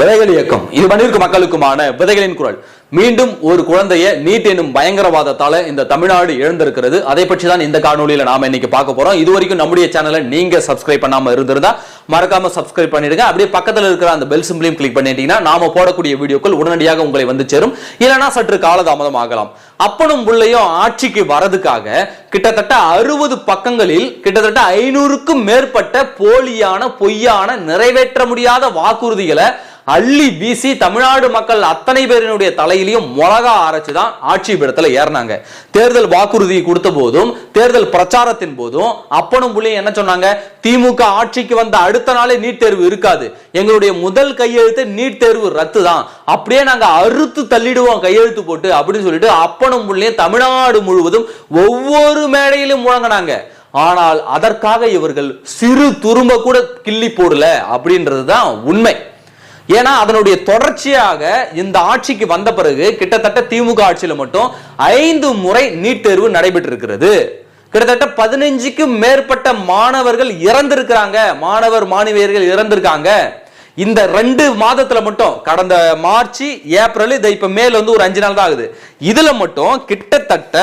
விதைகள் இயக்கம். இது பண்ணிருக்கும் மக்களுக்குமான விதைகளின் குரல். மீண்டும் ஒரு குழந்தைய நீட் எனும் பயங்கரவாதத்தால இந்த தமிழ்நாடு இழந்திருக்கிறது. அதை பற்றி தான் இந்த காணொலியில நாம இன்னைக்கு பார்க்க போறோம். இது வரைக்கும் நம்முடைய சேனலை நீங்க சப்ஸ்கிரைப் பண்ணாம இருந்திருந்தா மறக்காம சப்ஸ்கிரைப் பண்ணிடுங்க. அப்படியே பக்கத்துல இருக்கிற அந்த பெல் சிம்பிளையும் கிளிக் பண்ணிட்டீங்கன்னா நாம போடக்கூடிய வீடியோக்கள் உடனடியாக உங்களை வந்து சேரும். இல்லைன்னா சற்று காலதாமதம் ஆகலாம். அப்பனும் பிள்ளையும் ஆட்சிக்கு வரதுக்காக கிட்டத்தட்ட அறுபது பக்கங்களில் கிட்டத்தட்ட ஐநூறுக்கும் மேற்பட்ட போலியான பொய்யான நிறைவேற்ற முடியாத வாக்குறுதிகளை அள்ளி வீசி தமிழ்நாடு மக்கள் அத்தனை பேரினுடைய தலை தலையிலையும் மிளகா அரைச்சு தான் ஆட்சி ஏறினாங்க. தேர்தல் வாக்குறுதி கொடுத்த போதும் தேர்தல் பிரச்சாரத்தின் போதும் அப்பனும் புள்ளியும் என்ன சொன்னாங்க? திமுக ஆட்சிக்கு வந்த அடுத்த நாளே நீட் தேர்வு இருக்காது. எங்களுடைய முதல் கையெழுத்து நீட் தேர்வு ரத்து தான். அப்படியே நாங்க அறுத்து தள்ளிடுவோம் கையெழுத்து போட்டு அப்படின்னு சொல்லிட்டு அப்பனும் புள்ளியும் தமிழ்நாடு முழுவதும் ஒவ்வொரு மேடையிலும் முழங்கினாங்க. ஆனால் அதற்காக இவர்கள் சிறு துரும்ப கூட கிள்ளி போடல அப்படின்றது தான் உண்மை. ஏன்னா அதனுடைய தொடர்ச்சியாக இந்த ஆட்சிக்கு வந்த பிறகு கிட்டத்தட்ட திமுக ஆட்சியில் மட்டும் ஐந்து முறை நீட் தேர்வு நடைபெற்றிருக்கிறது. கிட்டத்தட்ட பதினஞ்சுக்கும் மேற்பட்ட மாணவர்கள் இறந்திருக்கிறாங்க. மாணவர் மாணவியர்கள் இறந்திருக்காங்க. இந்த ரெண்டு மாதத்துல மட்டும் கடந்த மார்ச் ஏப்ரல் இதை இப்ப மேல வந்து ஒரு அஞ்சு நாள் தான் ஆகுது. இதுல மட்டும் கிட்டத்தட்ட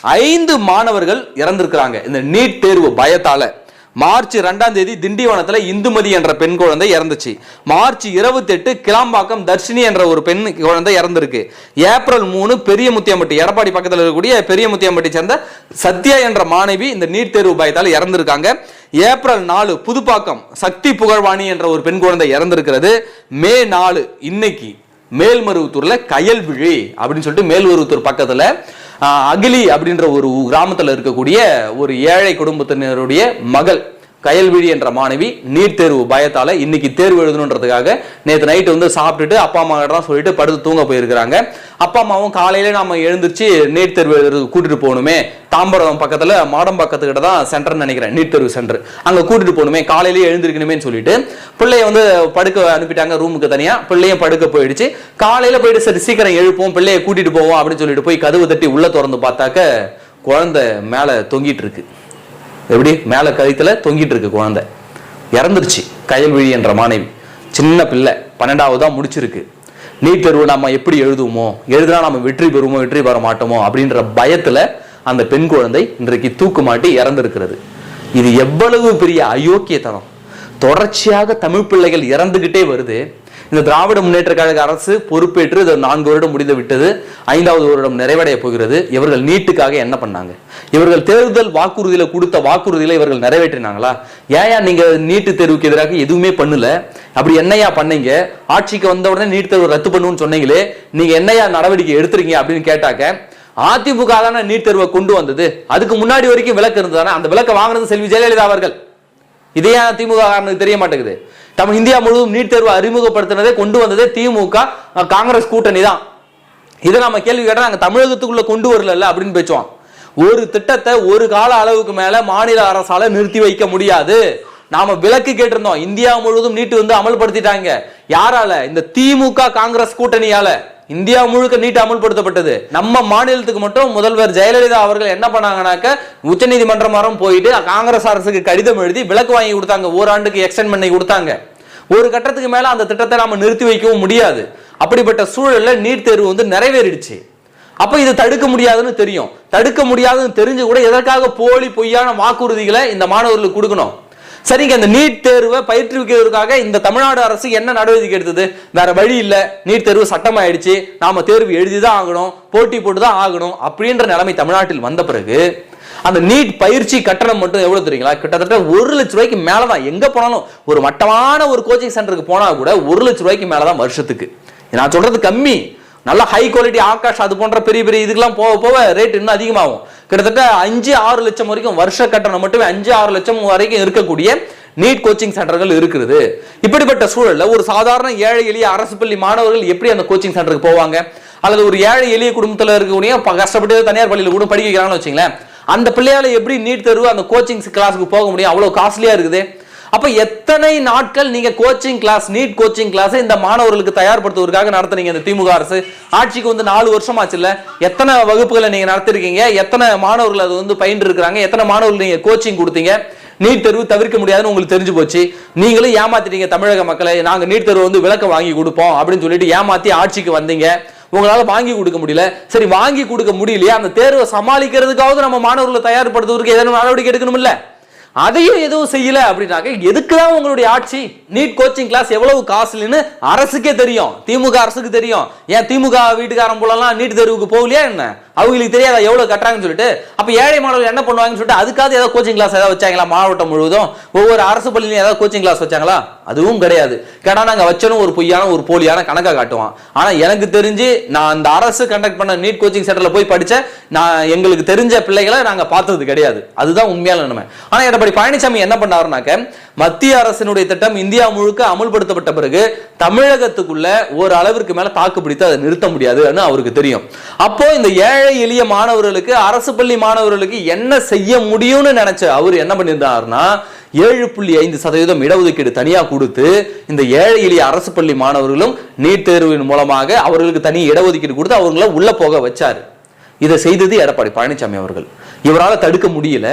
ஐந்து மாணவர்கள் இறந்திருக்கிறாங்க. இந்த நீட் தேர்வு பயத்தால. மார்ச் ரெண்டாம் தேதி திண்டிவனத்தில் இந்துமதி என்ற பெண் குழந்தை இறந்துச்சு. மார்ச் இருபத்தி எட்டு கிளாம்பாக்கம் தர்ஷினி என்ற ஒரு பெண் குழந்தை இறந்திருக்கு. ஏப்ரல் மூணு பெரிய முத்தியம்பட்டி எடப்பாடி பக்கத்தில் இருக்கக்கூடிய பெரிய முத்தியம்பட்டி சேர்ந்த சத்யா என்ற மாணவி இந்த நீட் தேர்வு பயத்தால் இறந்திருக்காங்க. ஏப்ரல் நாலு புதுப்பாக்கம் சக்தி புகழ்வாணி என்ற ஒரு பெண் குழந்தை இறந்திருக்கிறது. மே நாலு இன்னைக்கு மேல்மருவத்தூர்ல கயல்விழி அப்படின்னு சொல்லிட்டு மேல்மருவத்தூர் பக்கத்துல அகிலி அப்படின்ற ஒரு கிராமத்துல இருக்கக்கூடிய ஒரு ஏழை குடும்பத்தினருடைய மகள் கயல்விழி என்ற மாணவி நீட் தேர்வு பயத்தால இன்னைக்கு தேர்வு எழுதணுன்றதுக்காக நேற்று நைட்டு வந்து சாப்பிட்டுட்டு அப்பா அம்மா தான் சொல்லிட்டு படுத்து தூங்க போயிருக்கிறாங்க. அப்பா அம்மாவும் காலையில நாம எழுந்திரிச்சு நீட் தேர்வு எழுதுறது கூட்டிட்டு போகணுமே. தாம்பரம் பக்கத்துல மாடம் பக்கத்துக்கிட்ட தான் சென்டர்னு நினைக்கிறேன் நீட் தேர்வு சென்டர் அங்க கூட்டிட்டு போகணுமே காலையிலேயே எழுந்திருக்கணுமேன்னு சொல்லிட்டு பிள்ளைய வந்து படுக்க அனுப்பிட்டாங்க ரூமுக்கு தனியா. பிள்ளையும் படுக்க போயிடுச்சு. காலையில போயிட்டு சரி சீக்கிரம் எழுப்போம் பிள்ளைய கூட்டிட்டு போவோம் அப்படின்னு சொல்லிட்டு போய் கதவு தட்டி உள்ள திறந்து பார்த்தாக்க குழந்தை மேல தொங்கிட்டு இருக்கு. எப்படி? மேலே கழுத்தில் தொங்கிட்டு இருக்கு குழந்தை. இறந்துருச்சு. கயல்விழி என்ற மாணவி. சின்ன பிள்ளை. பன்னெண்டாவது தான் முடிச்சிருக்கு. நீட் தேர்வு நம்ம எப்படி எழுதுவோமோ எழுதுனா நம்ம வெற்றி பெறுவோமோ வெற்றி பெற மாட்டோமோ அப்படின்ற பயத்தில் அந்த பெண் குழந்தை இன்றைக்கு தூக்கு மாட்டி இறந்திருக்கிறது. இது எவ்வளவு பெரிய அயோக்கியத்தனம். தொடர்ச்சியாக தமிழ் பிள்ளைகள் இறந்துகிட்டே வருது. இந்த திராவிட முன்னேற்ற கழக அரசு பொறுப்பேற்று இது நான்கு வருடம் முடிந்து விட்டது. ஐந்தாவது வருடம் நிறைவடைய போகிறது. இவர்கள் நீட்டுக்காக என்ன பண்ணாங்க? இவர்கள் தேர்தல் வாக்குறுதியில கொடுத்த வாக்குறுதியில இவர்கள் நிறைவேற்றினாங்களா? ஏயா நீங்க நீட்டு தேர்வுக்கு எதிராக எதுவுமே பண்ணல? அப்படி என்னையா பண்ணீங்க? ஆட்சிக்கு வந்த உடனே நீட் தேர்வு ரத்து பண்ணுன்னு சொன்னீங்களே நீங்க என்னையா நடவடிக்கை எடுத்துறீங்க அப்படின்னு கேட்டாக்க அதிமுக தானே நீட் தேர்வை கொண்டு வந்தது. அதுக்கு முன்னாடி வரைக்கும் விளக்கு இருந்ததானே அந்த விளக்க வாங்கினது செல்வி ஜெயலலிதா அவர்கள். இதே ஏன் திமுக தெரிய மாட்டேங்குது? தமிழ் இந்தியா முழுவதும் நீட் தேர்வு அறிமுகப்படுத்தினதே கொண்டு வந்ததே திமுக காங்கிரஸ் கூட்டணி தான். இதை நம்ம கேள்வி கேட்டால் நாங்கள் தமிழகத்துக்குள்ளே கொண்டு வரல அப்படின்னு பேசுவோம் ஒரு திட்டத்தை ஒரு கால அளவுக்கு மேலே மாநில அரசால் நிறுத்தி வைக்க முடியாது. நாம விலக்கு கேட்டிருந்தோம். இந்தியா முழுவதும் நீட்டு வந்து அமல்படுத்திட்டாங்க. யாரால? இந்த திமுக காங்கிரஸ் கூட்டணியால. இந்தியா முழுக்க நீட் அமல்படுத்தப்பட்டது. நம்ம மாநிலத்துக்கு மட்டும் முதல்வர் ஜெயலலிதா அவர்கள் என்ன பண்ணாங்கனாக்க உச்சநீதிமன்றம் வரம் போயிட்டு காங்கிரஸ் அரசுக்கு கடிதம் எழுதி விலக்கு வாங்கி கொடுத்தாங்க. ஓராண்டுக்கு எக்ஸ்டென்ட் பண்ணி கொடுத்தாங்க. ஒரு கட்டத்துக்கு மேல அந்த திட்டத்தை நாம நிறுத்தி வைக்கவும் முடியாது. அப்படிப்பட்ட சூழல்ல நீட் தேர்வு வந்து நிறைவேறிடுச்சு. அப்ப இது தடுக்க முடியாதுன்னு தெரியும். தடுக்க முடியாதுன்னு தெரிஞ்சு கூட எதற்காக போலி பொய்யான வாக்குறுதிகளை இந்த மாணவர்களுக்கு கொடுக்கணும்? சரிங்க அந்த நீட் தேர்வை பயிற்றுவிக்கிறதுக்காக இந்த தமிழ்நாடு அரசு என்ன நடவடிக்கை எடுத்தது? வேற வழி இல்லை. நீட் தேர்வு சட்டமாயிடுச்சு. நாம தேர்வு எழுதிதான் ஆகணும். போட்டி போட்டு தான் ஆகணும் அப்படின்ற நிலைமை தமிழ்நாட்டில் வந்த பிறகு அந்த நீட் பயிற்சி கட்டணம் மட்டும் எவ்வளவு தெரியுங்களா? கிட்டத்தட்ட ஒரு லட்ச ரூபாய்க்கு மேலதான். எங்க போனாலும் ஒரு மட்டமான ஒரு கோச்சிங் சென்டருக்கு போனா கூட ஒரு லட்ச ரூபாய்க்கு மேலதான் வருஷத்துக்கு. நான் சொல்றது கம்மி. நல்ல ஹை குவாலிட்டி ஆகாஷ் அது போன்ற பெரிய பெரிய இதுக்கெல்லாம் போக போக ரேட் இன்னும் அதிகமாகும். கிட்டத்தட்ட அஞ்சு ஆறு லட்சம் வரைக்கும் வருஷ கட்டணம் மட்டுமே அஞ்சு ஆறு லட்சம் வரைக்கும் இருக்கக்கூடிய நீட் கோச்சிங் சென்டர்கள் இருக்கிறது இப்படிப்பட்ட சூழலில் ஒரு சாதாரண ஏழை எளிய அரசு பள்ளி மாணவர்கள் எப்படி அந்த கோச்சிங் சென்டருக்கு போவாங்க? அல்லது ஒரு ஏழை எளிய குடும்பத்தில் இருக்கக்கூடிய கஷ்டப்பட்டு தனியார் பள்ளியில் கூட படிக்கிறாங்கன்னு வச்சுங்களேன் அந்த பிள்ளையால எப்படி நீட் தேர்வு அந்த கோச்சிங் கிளாஸுக்கு போக முடியும்? அவ்வளோ காஸ்ட்லியாக இருக்குது. அப்ப எத்தனை நாட்கள் நீங்க coaching class NEET coaching class இந்த மாணவர்களுக்கு தயார்படுத்துவதற்காக நடத்துனீங்க இந்த திமுக அரசு? ஆட்சிக்கு வந்து நாலு வருஷம் ஆச்சுல்ல எத்தனை வகுப்புகளை நீங்க நடத்திருக்கீங்க? எத்தனை மாணவர்கள் அது வந்து பயின்று இருக்கிறாங்க எத்தனை மாணவர்கள் நீங்க கோச்சிங் கொடுத்தீங்க? நீட் தேர்வு தவிர்க்க முடியாதுன்னு உங்களுக்கு தெரிஞ்சு போச்சு. நீங்களும் ஏமாத்திட்டீங்க தமிழக மக்களை. நாங்க நீட் தேர்வு வந்து விளக்க வாங்கி கொடுப்போம் அப்படின்னு சொல்லிட்டு ஏமாத்தி ஆட்சிக்கு வந்தீங்க. உங்களால் வாங்கி கொடுக்க முடியல. சரி வாங்கி கொடுக்க முடியலையா. அந்த தேர்வை சமாளிக்கிறதுக்காவது நம்ம மாணவர்களை தயார்படுத்துவதற்கு எதனா நடவடிக்கை எடுக்கணும் இல்லை அதையும் எதுவும் செய்யல அப்படின்னாக்க எதுக்கு தான் உங்களுடைய ஆட்சி? நீட் கோச்சிங் கிளாஸ் எவ்வளவு காசுலன்னு அரசுக்கே தெரியும். திமுக அரசுக்கு தெரியும். ஏன் திமுக வீட்டுக்காரன் போலலாம் நீட் தேர்வுக்கு போகலையா என்ன? அவங்களுக்கு தெரியாத எவ்வளவு கட்டுறாங்கன்னு சொல்லிட்டு? அப்ப ஏழை மாணவர்கள் என்ன பண்ணுவாங்கன்னு சொல்லிட்டு அதுக்காக ஏதாவது கோச்சிங் கிளாஸ் ஏதாவது வச்சாங்களா? மாவட்டம் முழுவதும் ஒவ்வொரு அரசு பள்ளியிலும் ஏதாவது கோச்சிங் கிளாஸ் வச்சாங்களா? அதுவும் கிடையாது. கேட்டா நாங்க வச்சனும் ஒரு பொய்யான ஒரு போலியான கணக்காக காட்டுவான். ஆனா எனக்கு தெரிஞ்சு நான் அந்த அரசு கண்டக்ட் பண்ண நீட் கோச்சிங் சென்டர்ல போய் படிச்ச நான் எங்களுக்கு தெரிஞ்ச பிள்ளைகளை நாங்க பார்த்தது கிடையாது. அதுதான் உண்மையான நிலைமை. ஆனா எடப்பாடி பழனிசாமி என்ன பண்ணாருனாக்க மத்திய அரசினுடைய திட்டம் இந்தியா முழுக்க அமுல்படுத்தப்பட்ட பிறகு தமிழகத்துக்குள்ள ஒரு அளவிற்கு மேல தாக்கு பிடித்து அதை நிறுத்த முடியாதுன்னு அவருக்கு தெரியும். அப்போ இந்த ஏழை ஏழை எளிய மாணவர்களுக்கு அரசு பள்ளி மாணவர்களுக்கு என்ன செய்ய முடியும்னு நினைச்ச அவர் என்ன பண்ணியிருந்தாருன்னா ஏழு புள்ளி ஐந்து சதவீதம் இடஒதுக்கீடு தனியா கொடுத்து இந்த ஏழை எளிய அரசு பள்ளி மாணவர்களும் நீட் தேர்வின் மூலமாக அவர்களுக்கு தனி இடஒதுக்கீடு கொடுத்து அவங்கள உள்ள போக வச்சாரு. இதை செய்தது எடப்பாடி பழனிசாமி அவர்கள். இவரால் தடுக்க முடியல.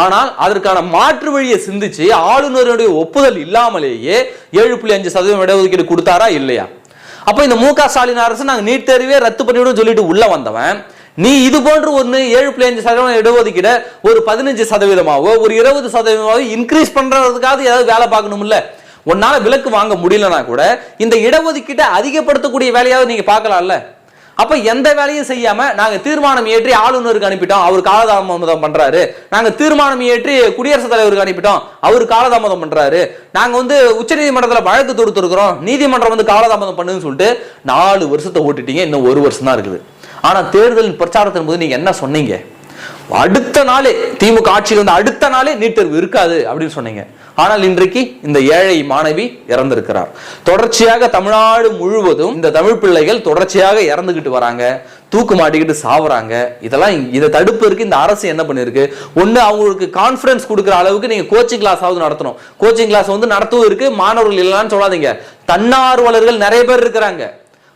ஆனால் அதற்கான மாற்று வழியை சிந்திச்சு ஆளுநருடைய ஒப்புதல் இல்லாமலேயே ஏழு புள்ளி அஞ்சு சதவீதம் இடஒதுக்கீடு கொடுத்தாரா இல்லையா? அப்ப இந்த மு க ஸ்டாலின் அரசு நாங்க நீட் தேர்வே ரத்து பண்ணிவிடும் சொல்லிட்டு உள்ள வந்தவன் நீ இது போன்று ஒன்று ஏழு புள்ளி அஞ்சு சதவீதம் இடஒதுக்கீட ஒரு பதினஞ்சு சதவீதமாவோ ஒரு இருபது சதவீதமாவோ இன்க்ரீஸ் பண்றதுக்காக ஏதாவது வேலை பார்க்கணும்ல? உன்னால விலக்கு வாங்க முடியலனா கூட இந்த இடஒதுக்கீட்டை அதிகப்படுத்தக்கூடிய வேலையாவது நீங்க பார்க்கலாம்ல? அப்ப எந்த வேலையும் செய்யாம நாங்க தீர்மானம் ஏற்றி ஆளுநருக்கு அனுப்பிட்டோம் அவர் காலதாமதம் பண்றாரு. நாங்க தீர்மானம் ஏற்றி குடியரசுத் தலைவருக்கு அனுப்பிட்டோம் அவர் காலதாமதம் பண்றாரு. நாங்க வந்து உச்சநீதிமன்றத்தில் வழக்கு தொடுத்திருக்கிறோம் நீதிமன்றம் வந்து காலதாமதம் பண்ணுன்னு சொல்லிட்டு நாலு வருஷத்தை ஓட்டிட்டீங்க இன்னும் ஒரு வருஷம் தான் இருக்குது. ஆனா தேர்தல் பிரச்சாரத்தின் போது நீங்க என்ன சொன்னீங்க? அடுத்த நாளே திமுக ஆட்சியில் வந்து அடுத்த நாளே நீட் தேர்வு இருக்காது அப்படின்னு சொன்னீங்க. ஆனால் இன்றைக்கு இந்த ஏழை மாணவி இறந்திருக்கிறார். தொடர்ச்சியாக தமிழ்நாடு முழுவதும் இந்த தமிழ் பிள்ளைகள் தொடர்ச்சியாக இறந்துகிட்டு வராங்க. தூக்கு மாட்டிக்கிட்டு சாவுறாங்க. இதெல்லாம் இதை தடுப்பதற்கு இந்த அரசு என்ன பண்ணிருக்கு ஒன்று அவங்களுக்கு கான்ஃபிடன்ஸ் கொடுக்குற அளவுக்கு நீங்கள் கோச்சிங் கிளாஸ் ஆகுது நடத்தணும். கோச்சிங் கிளாஸ் வந்து நடத்துவதற்கு மாணவர்கள் இல்லைன்னு சொல்லாதீங்க. தன்னார்வலர்கள் நிறைய பேர் இருக்கிறாங்க.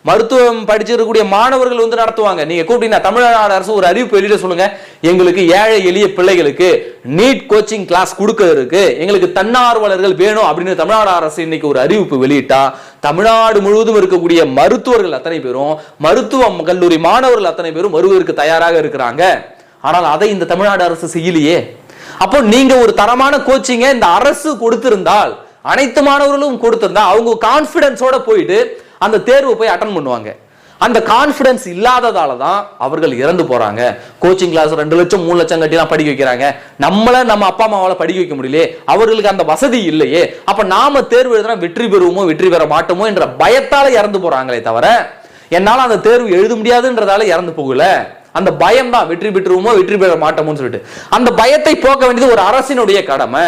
மருத்துவம் படிச்சிருக்கக்கூடிய மாணவர்கள் வந்து நடத்துவாங்க. நீங்க கூப்பிட்டீங்கன்னா தமிழ்நாடு அரசு ஒரு அறிவிப்பு வெளியிட சொல்லுங்க. எங்களுக்கு ஏழை எளிய பிள்ளைகளுக்கு நீட் கோச்சிங் கிளாஸ் கொடுக்கறதுக்கு எங்களுக்கு தன்னார்வலர்கள் வேணும் அப்படின்னு தமிழ்நாடு அரசு இன்னைக்கு ஒரு அறிவிப்பு வெளியிட்டா தமிழ்நாடு முழுவதும் இருக்கக்கூடிய மருத்துவர்கள் அத்தனை பேரும் மருத்துவ கல்லூரி மாணவர்கள் அத்தனை பேரும் வருவதற்கு தயாராக இருக்கிறாங்க. ஆனால் அதை இந்த தமிழ்நாடு அரசு செய்யலையே. அப்போ நீங்க ஒரு தரமான கோச்சிங்க இந்த அரசு கொடுத்திருந்தால் அனைத்து மாணவர்களும் கொடுத்திருந்தா அவங்க கான்பிடன்ஸோட போயிட்டு அந்த தேர்வு போய் அட்டன் பண்ணுவாங்க. அந்த கான்ஃபிடன்ஸ் இல்லாததால தான் அவர்கள் இறந்து போறாங்க. கோச்சிங் கிளாஸ் ரெண்டு லட்சம் மூணு லட்சம் கட்டி தான் படிக்க வைக்கிறாங்க. நம்மள நம்ம அப்பா அம்மாவால படிக்க வைக்க முடியலையே. அவர்களுக்கு அந்த வசதி இல்லையே. அப்ப நாம தேர்வு எழுதுனா வெற்றி பெறுவோமோ வெற்றி பெற மாட்டோமோ என்ற பயத்தால இறந்து போறாங்களே தவிர என்னால அந்த தேர்வு எழுத முடியாதுன்றதால இறந்து போகல. அந்த பயம் தான் வெற்றி பெற்றுவோமோ வெற்றி பெற மாட்டோமோன்னு சொல்லிட்டு. அந்த பயத்தை போக்க வேண்டியது ஒரு அரசினுடைய கடமை.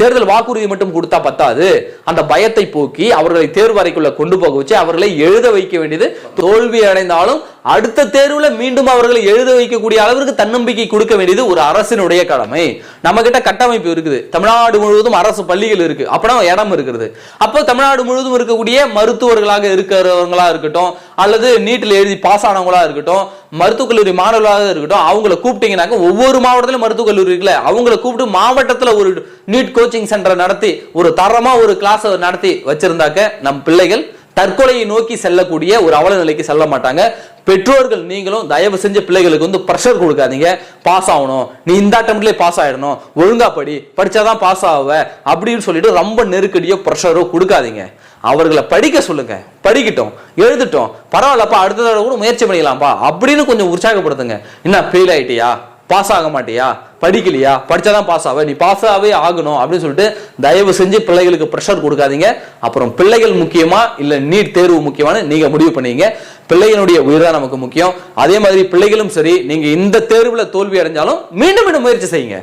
தேர்தல் வாக்குறுதி மட்டும் கொடுத்தா பத்தாது. அந்த பயத்தை போக்கி அவர்களை தேர்வு அறைக்குள்ள கொண்டு போக வச்சு அவர்களை எழுத வைக்க வேண்டியது தோல்வி அடைந்தாலும் அடுத்த தேர்வுல மீண்டும் அவர்களை எழுத வைக்கக்கூடிய அளவிற்கு தன்னம்பிக்கை கொடுக்க வேண்டியது ஒரு அரசினுடைய கடமை. நம்ம கிட்ட கட்டமைப்பு இருக்குது. தமிழ்நாடு முழுவதும் அரசு பள்ளிகள் இருக்கு. அப்பனா இடம் இருக்கிறது. அப்போ தமிழ்நாடு முழுவதும் இருக்கக்கூடிய மருத்துவர்களாக இருக்கிறவங்களா இருக்கட்டும் அல்லது நீட்டில் எழுதி பாஸ் ஆனவங்களா இருக்கட்டும் மருத்துவக் கல்லூரி மாணவர்களாக இருக்கட்டும் அவங்கள கூப்பிட்டீங்கன்னாக்க ஒவ்வொரு மாவட்டத்திலும் மருத்துவக் கல்லூரி இருக்குல்ல. அவங்கள கூப்பிட்டு மாவட்டத்துல ஒரு நீட் கோச்சிங் சென்டரை நடத்தி ஒரு தரமா ஒரு கிளாஸ் நடத்தி வச்சிருந்தாக்க நம் பிள்ளைகள் தற்கொலையை நோக்கி செல்லக்கூடிய ஒரு அவல நிலைக்கு செல்ல மாட்டாங்க. பெற்றோர்கள் நீங்களும் தயவு செஞ்சு பிள்ளைகளுக்கு வந்து ப்ரெஷர் கொடுக்காதீங்க. பாஸ் ஆகணும். நீ இந்த அட்டம்ப்ட்லேயே பாஸ் ஆயிடணும். ஒழுங்கா படி. படிச்சாதான் பாஸ் ஆகுவ அப்படின்னு சொல்லிட்டு ரொம்ப நெருக்கடியோ ப்ரெஷரோ கொடுக்காதீங்க. அவர்களை படிக்க சொல்லுங்க. படிக்கட்டும். எழுதிட்டோம். பரவாயில்லப்பா அடுத்த தடவை கூட முயற்சி பண்ணிக்கலாம்ப்பா. அப்படின்னு கொஞ்சம் உற்சாகப்படுத்துங்க. என்ன ஃபெயில் ஆயிட்டியா? பாஸ் ஆக மாட்டியா படிக்கலையா? படித்தாதான் பாஸ் ஆவ நீ பாஸ் ஆகவே ஆகணும் அப்படின்னு சொல்லிட்டு தயவு செஞ்சு பிள்ளைகளுக்கு ப்ரெஷர் கொடுக்காதீங்க. அப்புறம் பிள்ளைகள் முக்கியமா இல்லை நீட் தேர்வு முக்கியமானு நீங்கள் முடிவு பண்ணீங்க. பிள்ளைகளுடைய உயிர் தான் நமக்கு முக்கியம். அதே மாதிரி பிள்ளைகளும் சரி நீங்கள் இந்த தேர்வில் தோல்வி அடைஞ்சாலும் மீண்டும் மீண்டும் முயற்சி செய்யுங்க.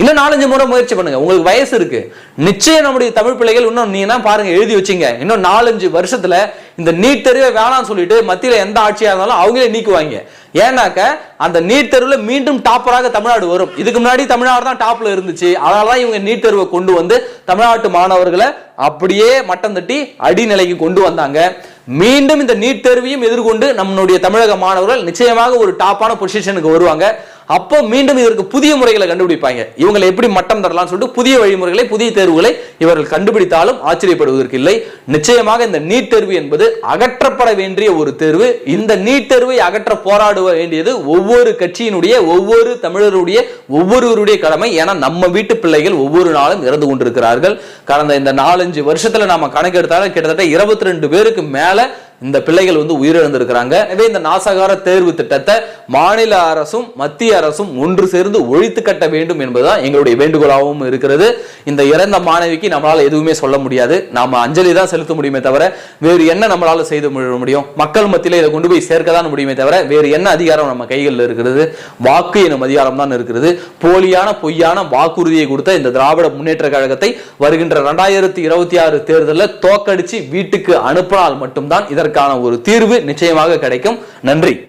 இன்னும் நாலஞ்சு முறை முயற்சி பண்ணுங்க. உங்களுக்கு வயசு இருக்கு. நிச்சயம் நம்முடைய தமிழ் பிள்ளைகள் இன்னும் நீ என்ன பாருங்க எழுதி வச்சீங்க. இன்னும் நாலஞ்சு வருஷத்துல இந்த நீட் தேர்வே வேணாம்னு சொல்லிட்டு மத்தியில் எந்த ஆட்சியாக இருந்தாலும் அவங்களே நீக்குவாங்க. ஏன்னாக்க அந்த நீட் தேர்வுல மீண்டும் டாப்பராக தமிழ்நாடு வரும். இதுக்கு முன்னாடி தமிழ்நாடு தான் டாப்ல இருந்துச்சு. அதனாலதான் இவங்க நீட் தேர்வை கொண்டு வந்து தமிழ்நாட்டு மாணவர்களை அப்படியே மட்டம் தட்டி அடிநிலைக்கு கொண்டு வந்தாங்க. மீண்டும் இந்த நீட் தேர்வையும் எதிர்கொண்டு நம்மளுடைய தமிழக மாணவர்கள் நிச்சயமாக ஒரு டாப்பான பொசிஷனுக்கு வருவாங்க. அப்போ மீண்டும் இதற்கு புதிய முறைகளை கண்டுபிடிப்பாங்க. இவங்களை எப்படி மட்டம் தரலாம்னு சொல்லிட்டு புதிய வழிமுறைகளை புதிய தேர்வுகளை இவர்கள் கண்டுபிடித்தாலும் ஆச்சரியப்படுவதற்கு இல்லை. நிச்சயமாக இந்த நீட் தேர்வு என்பது அகற்றப்பட வேண்டிய ஒரு தேர்வு. இந்த நீட் தேர்வை அகற்ற போராட வேண்டியது ஒவ்வொரு கட்சியினுடைய ஒவ்வொரு தமிழருடைய ஒவ்வொருவருடைய கடமை. ஏன்னா நம்ம வீட்டு பிள்ளைகள் ஒவ்வொரு நாளும் இறந்து கொண்டிருக்கிறார்கள். கடந்த இந்த நாலஞ்சு வருஷத்துல நாம கணக்கெடுத்தாலும் கிட்டத்தட்ட இருபத்தி ரெண்டு பேருக்கு மேல இந்த பிள்ளைகள் வந்து உயிரிழந்திருக்கிறாங்க. எனவே இந்த நாசகார தேர்வு திட்டத்தை மாநில அரசும் மத்திய அரசும் ஒன்று சேர்ந்து ஒழித்து கட்ட வேண்டும் என்பதுதான் எங்களுடைய வேண்டுகோளாகவும் இருக்கிறது. இந்த இறந்த மாணவிக்கு நம்மளால் எதுவுமே சொல்ல முடியாது. நாம அஞ்சலி தான் செலுத்த முடியுமே தவிர வேறு என்ன நம்மளால செய்து முடியும்? மக்கள் மத்தியில் இதை கொண்டு போய் சேர்க்க தான் முடியுமே தவிர வேறு என்ன அதிகாரம் நம்ம கைகளில் இருக்கிறது? வாக்கு எனும் அதிகாரம் தான் இருக்கிறது. போலியான பொய்யான வாக்குறுதியை கொடுத்த இந்த திராவிட முன்னேற்ற கழகத்தை வருகின்ற ரெண்டாயிரத்தி இருபத்தி ஆறு தேர்தலில் தோக்கடிச்சு வீட்டுக்கு அனுப்பினால் மட்டும்தான் அதற்கான ஒரு தீர்வு நிச்சயமாக கிடைக்கும். நன்றி.